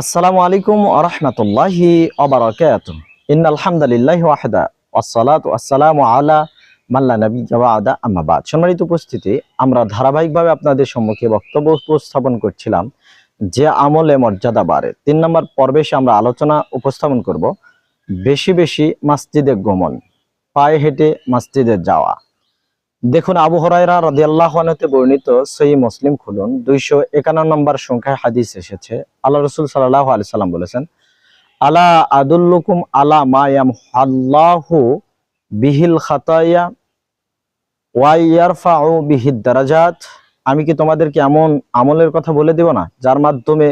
আসসালামু আলাইকুম আরহামতুল্লাহি অবরাকাত ইন ওয়াহদা ওয়াসসালাতু ওয়াসসালামু আলা মাল্লা নবী জাওয়াদা আম্মাবাদ সম্মানিত উপস্থিতি, আমরা ধারাবাহিকভাবে আপনাদের সম্মুখে বক্তব্য উপস্থাপন করছিলাম যে আমলে মর্যাদা বাড়ে। তিন নম্বর পর্বে আমরা আলোচনা উপস্থাপন করব, বেশি বেশি মসজিদে গমন, পায়ে হেঁটে মসজিদে যাওয়া। দেখুন, আবু হরাইরা রাদিয়াল্লাহু আনহুতে বর্ণিত সহি মুসলিম খুলুন, দুইশো একান্ন নম্বর সংখ্যায় হাদিস এসেছে। আল্লাহ রসুল সাল্লাহ আলি সাল্লাম বলেছেন, আলা আদুল্লুকুম আলা মায়াম হাল্লাহু বিহিল খাতায়া ওয়াইয়ারফাউ বিহিদ দারাজাত। আমি কি তোমাদেরকে এমন আমলের কথা বলে দিব না, যার মাধ্যমে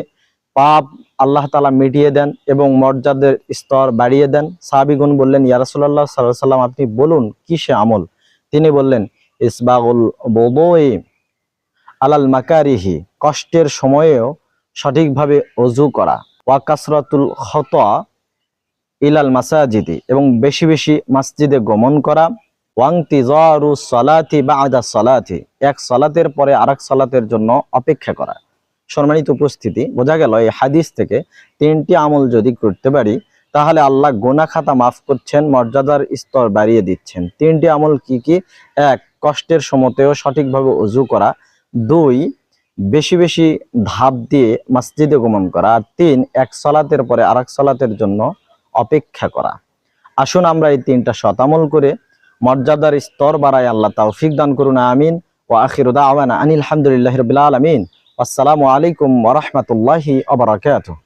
পাপ আল্লাহ তালা মিটিয়ে দেন এবং মর্যাদের স্তর বাড়িয়ে দেন? সাহাবিগুন বললেন ইয়ারসুল্লাহ সাল্লাহ সাল্লাম, আপনি বলুন কি সে আমল? তিনি বললেন ইসবাগুল বোদোয়ে আলাল মাকারিহি, কষ্টের সময়েও সঠিকভাবে অজু করা। ওয়াকাসরাতুল খত ইলাল মাসাজিদি, এবং বেশি বেশি মসজিদে গমন করা। ওয়াংতি জরু সলাতি বা আদা সলাতি, এক সলাতের পরে আরেক সলাতের জন্য অপেক্ষা করা। সম্মানিত উপস্থিতি, বোঝা গেল এই হাদিস থেকে তিনটি আমল যদি করতে পারি তাহলে আল্লাহ গোনা খাতা মাফ করছেন, মর্যাদার স্তর বাড়িয়ে দিচ্ছেন। তিনটি আমল কি কি? এক, কষ্টের সমতেও সঠিকভাবে উজু করা। দুই, বেশি বেশি ধাপ দিয়ে মসজিদে গমন করা। আর তিন, এক সলাতের পরে আরেক সলাতের জন্য অপেক্ষা করা। আসুন আমরা এই তিনটা শতামল করে মর্যাদার স্তর বাড়ায় আল্লাহ তৌফিক দান করুন, আমিন। ও আখির দাওয়ানা আনিল হামদুলিল্লাহ রবিল আলমিন। আসসালামু আলাইকুম ওরহমতুল্লাহি আবরাকাতুহ